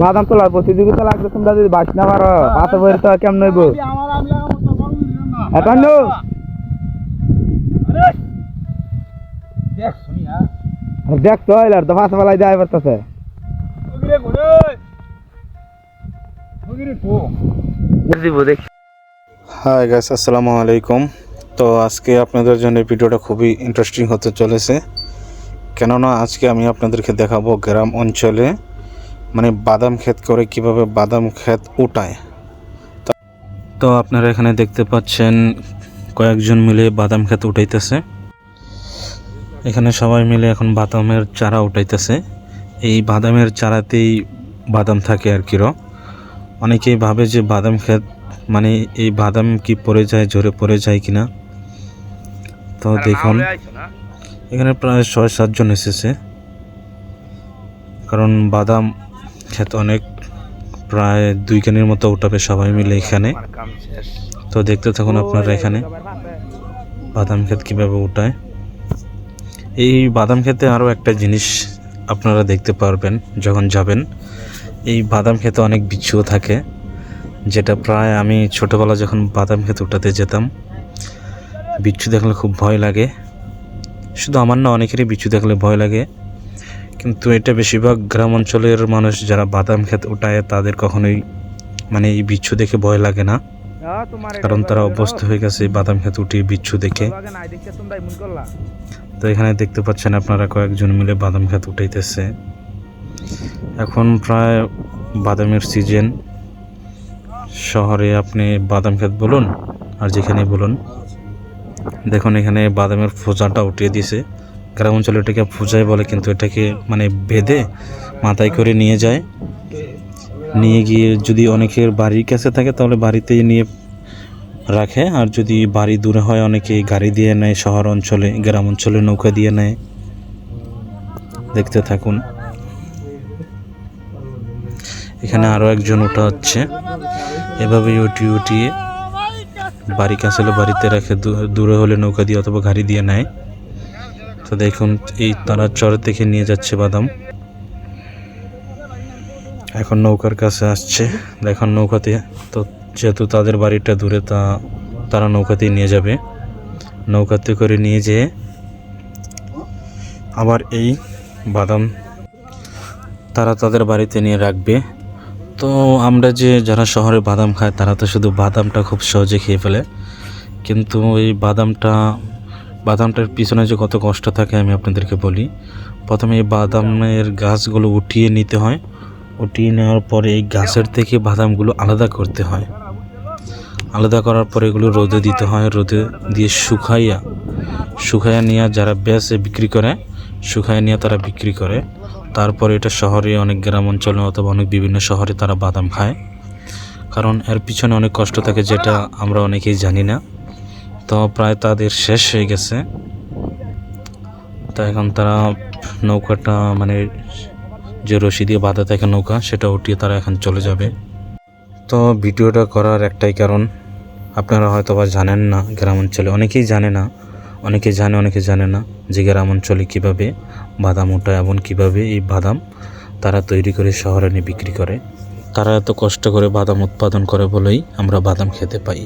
বাদাম তোলার প্রতিযোগিতা লাগবে তোমরা যদি বাস না পারো পাতে বইরে তো কেমন হইব? এখন দেখ তো হইলার তো পাতে বেলায় দেয় পারতেছে হাই গাইস আসসালামু আলাইকুম। তো আজকে আপনাদের জন্য ভিডিওটা খুবই ইন্টারেস্টিং হতে চলেছে। কেননা আজকে আমি আপনাদেরকে দেখাবো গ্রাম অঞ্চলে মানে বাদাম ক্ষেত করে কীভাবে বাদাম ক্ষেত উঠায়। তো- আপনারা এখানে দেখতে পাচ্ছেন কয়েকজন মিলে বাদাম ক্ষেত উঠাইতেছে। এখানে সবাই মিলে এখন বাদামের চারা উঠাইতেছে। এই বাদামের চারাতেই বাদাম থাকে আর কিরো অনেকেই ভাবে যে বাদাম ক্ষেত মানে এই বাদাম কি পড়ে যায় ঝরে পড়ে যায় কিনা। তো দেখুন এখানে প্রায় ছয় সাতজন এসেছে। কারণ বাদাম ক্ষেত অনেক, প্রায় দুই কানির মতো উঠাবে সবাই মিলে এখানে। তো দেখতে থাকুন আপনারা এখানে, বাদাম ক্ষেত কীভাবে উঠায়। এই বাদাম ক্ষেতে আরও একটা জিনিস আপনারা দেখতে পারবেন যখন যাবেন। এই বাদাম খেতে অনেক বিচ্ছুও থাকে, যেটা প্রায় আমি ছোটোবেলা যখন বাদাম খেতে উঠাতে যেতাম, বিচ্ছু দেখলে খুব ভয় লাগে। শুধু আমার না, অনেকেরই বিচ্ছু দেখলে ভয় লাগে। কিন্তু এটা বেশিরভাগ গ্রাম অঞ্চলের মানুষ যারা বাদাম খেতে উঠায় তাদের কখনোই মানে এই বিচ্ছু দেখে ভয় লাগে না। কারণ তারা অভ্যস্ত হয়ে গেছে বাদাম খেতে উঠিয়ে বিচ্ছু দেখে। তো এখানে দেখতে পাচ্ছেন আপনারা কয়েকজন মিলে বাদাম খেত উঠাইতেছে। এখন প্রায় বাদামের সিজন। শহরে আপনি বাদাম ক্ষেত বলুন আর যেখানে বলুন। দেখুন এখানে বাদামের ফোজাটা উঠিয়ে দিয়েছে গ্রাম অঞ্চলে এটাকে পূজায় বলে, কিন্তু এটাকে মানে বেঁধে মাথায় করে নিয়ে যায়। নিয়ে গিয়ে যদি অনেকের বাড়ির কাছে থাকে, তাহলে বাড়িতেই নিয়ে রাখে। আর যদি বাড়ি দূরে হয়, অনেকে গাড়ি দিয়ে নেয়, শহর অঞ্চলে, গ্রাম অঞ্চলে নৌকা দিয়ে নেয়। দেখতে থাকুন। এখানে আরও একজন ওটা হচ্ছে। এভাবেই উঠিয়ে উঠিয়ে বাড়ি কাছে হলে বাড়িতে রাখে দূরে হলে নৌকা দিয়ে অথবা গাড়ি দিয়ে নেয়। তো দেখুন, এই তারা চর থেকে নিয়ে যাচ্ছে বাদাম। এখন নৌকার কাছে আসছে। দেখুন নৌকাতে, তো যেহেতু তাদের বাড়িটা দূরে, তা তারা নৌকাতেই নিয়ে যাবে। নৌকাতে করে নিয়ে যেয়ে আবার এই বাদাম তারা তাদের বাড়িতে নিয়ে রাখবে। তো আমরা যে যারা শহরে বাদাম খায়, তারা তো শুধু বাদামটা খুব সহজে খেয়ে ফেলে। কিন্তু এই বাদামটা বাদামটার পিছনে যে কত কষ্ট থাকে আমি আপনাদেরকে বলি। প্রথমে এই বাদামের গাছগুলো উঠিয়ে নিতে হয়। উঠিয়ে নেওয়ার পরে এই গাছের থেকে বাদামগুলো আলাদা করতে হয়। আলাদা করার পরে এগুলো রোদে দিতে হয়। রোদে দিয়ে শুকাইয়া শুকাইয়া নিয়ে যারা বেচে বিক্রি করে, শুকাইয়া নিয়ে তারা বিক্রি করে। তারপরে এটা শহরে অনেক গ্রাম অঞ্চলে অথবা অনেক বিভিন্ন শহরে তারা বাদাম খায়। কারণ এর পিছনে অনেক কষ্ট থাকে যেটা আমরা অনেকেই জানি না। তো প্রায় তাদের শেষ হয়ে গেছে। তা এখন তারা নৌকাটা মানে যে রশি দিয়ে বাঁধা থাকে নৌকা, সেটা উঠিয়ে তারা এখন চলে যাবে। তো ভিডিওটা করার একটাই কারণ, আপনারা হয়তো বা জানেন না গ্রাম অঞ্চলে, অনেকেই জানে না অনেকে জানে অনেকে জানে না যে গ্রাম অঞ্চলে কীভাবে বাদাম ওঠা এবং কীভাবে এই বাদাম তারা তৈরি করে শহরে নিয়ে বিক্রি করে। তারা এত কষ্ট করে বাদাম উৎপাদন করে বলেই আমরা বাদাম খেতে পাই।